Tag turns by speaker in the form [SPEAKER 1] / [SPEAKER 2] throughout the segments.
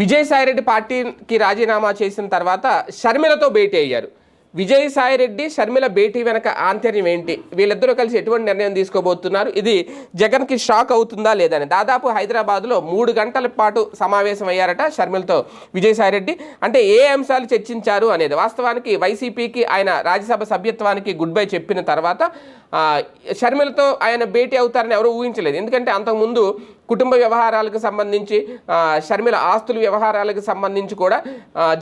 [SPEAKER 1] విజయసాయిరెడ్డి పార్టీకి రాజీనామా చేసిన తర్వాత షర్మిలతో భేటీ అయ్యారు. విజయసాయిరెడ్డి షర్మిల భేటీ వెనక ఆంతర్యం ఏంటి? వీళ్ళిద్దరూ కలిసి ఎటువంటి నిర్ణయం తీసుకోబోతున్నారు? ఇది జగన్కి షాక్ అవుతుందా లేదని దాదాపు హైదరాబాద్లో మూడు గంటల పాటు సమావేశం అయ్యారట షర్మిలతో విజయసాయిరెడ్డి. అంటే ఏ అంశాలు చర్చించారు అనేది. వాస్తవానికి వైసీపీకి ఆయన రాజ్యసభ సభ్యత్వానికి గుడ్ బై చెప్పిన తర్వాత షర్మిలతో ఆయన భేటీ అవుతారని ఎవరు ఊహించలేదు. ఎందుకంటే అంతకుముందు కుటుంబ వ్యవహారాలకు సంబంధించి షర్మిల ఆస్తుల వ్యవహారాలకు సంబంధించి కూడా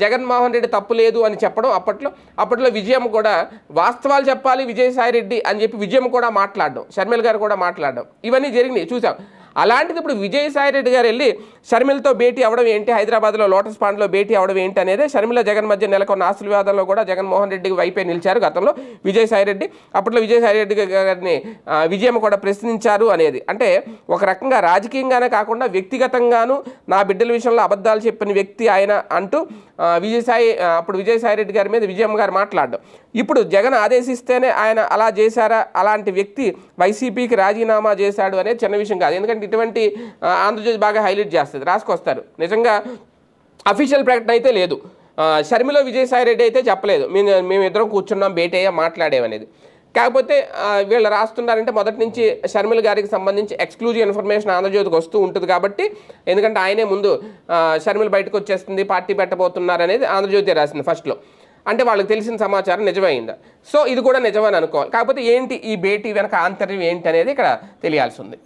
[SPEAKER 1] జగన్మోహన్ రెడ్డి తప్పు లేదు అని చెప్పడం అప్పట్లో అప్పట్లో విజయం కూడా వాస్తవాలు చెప్పాలి విజయసాయి రెడ్డి అని చెప్పి విజయం కూడా మాట్లాడడం షర్మిల గారు కూడా మాట్లాడడం. ఇవన్నీ జరిగినాయి చూసాం. అలాంటిది ఇప్పుడు విజయసాయి రెడ్డి గారు వెళ్ళి షర్మిలతో భేటీ అవ్వడం ఏంటి? హైదరాబాద్లో లోటస్ పాండ్లో భేటీ అవ్వడం ఏంటి అనేది షర్మిల జగన్ మధ్య నెలకొన్న ఆస్తుల వివాదంలో కూడా జగన్మోహన్ రెడ్డి వైపే నిలిచారు గతంలో విజయసాయి రెడ్డి. అప్పట్లో విజయసాయి రెడ్డి గారిని విజయం కూడా ప్రశ్నించారు అనేది. అంటే ఒక రకంగా రాజకీయంగానే కాకుండా వ్యక్తిగతంగాను నా బిడ్డల విషయంలో అబద్ధాలు చెప్పిన వ్యక్తి ఆయన అంటూ విజయసాయి అప్పుడు విజయసాయి రెడ్డి గారి మీద విజయమ్మ గారు మాట్లాడడం. ఇప్పుడు జగన్ ఆదేశిస్తేనే ఆయన అలా చేశారా? అలాంటి వ్యక్తి వైసీపీకి రాజీనామా చేశాడు అనేది చిన్న విషయం కాదు. ఎందుకంటే ఇటువంటి ఆంధ్రజ్యోతి బాగా హైలైట్ చేస్తుంది. రాసుకొస్తారు. నిజంగా అఫీషియల్ ప్రకటన అయితే లేదు. ఆ, షర్మిల విజయసాయి రెడ్డి అయితే చెప్పలేదు. మేము మేమిద్దరం కూర్చున్నాం భేటీ అయ్యా మాట్లాడేమనేది కాకపోతే వీళ్ళు రాస్తున్నారంటే మొదటి నుంచి షర్మిల గారికి సంబంధించి ఎక్స్క్లూజివ్ ఇన్ఫర్మేషన్ ఆంధ్రజ్యోతికి వస్తూ ఉంటుంది కాబట్టి ఎందుకంటే ఆయనే ముందు షర్మిల బయటకు వచ్చేస్తుంది పార్టీ పెట్టబోతున్నారు అనేది ఆంధ్రజ్యోతి రాసింది ఫస్ట్లో. అంటే వాళ్ళకి తెలిసిన సమాచారం నిజమైందా? సో ఇది కూడా నిజమని అనుకోవాలి. కాకపోతే ఏంటి ఈ భేటీ వెనక ఆంతర్యం ఏంటి అనేది ఇక్కడ తెలియాల్సి ఉంది.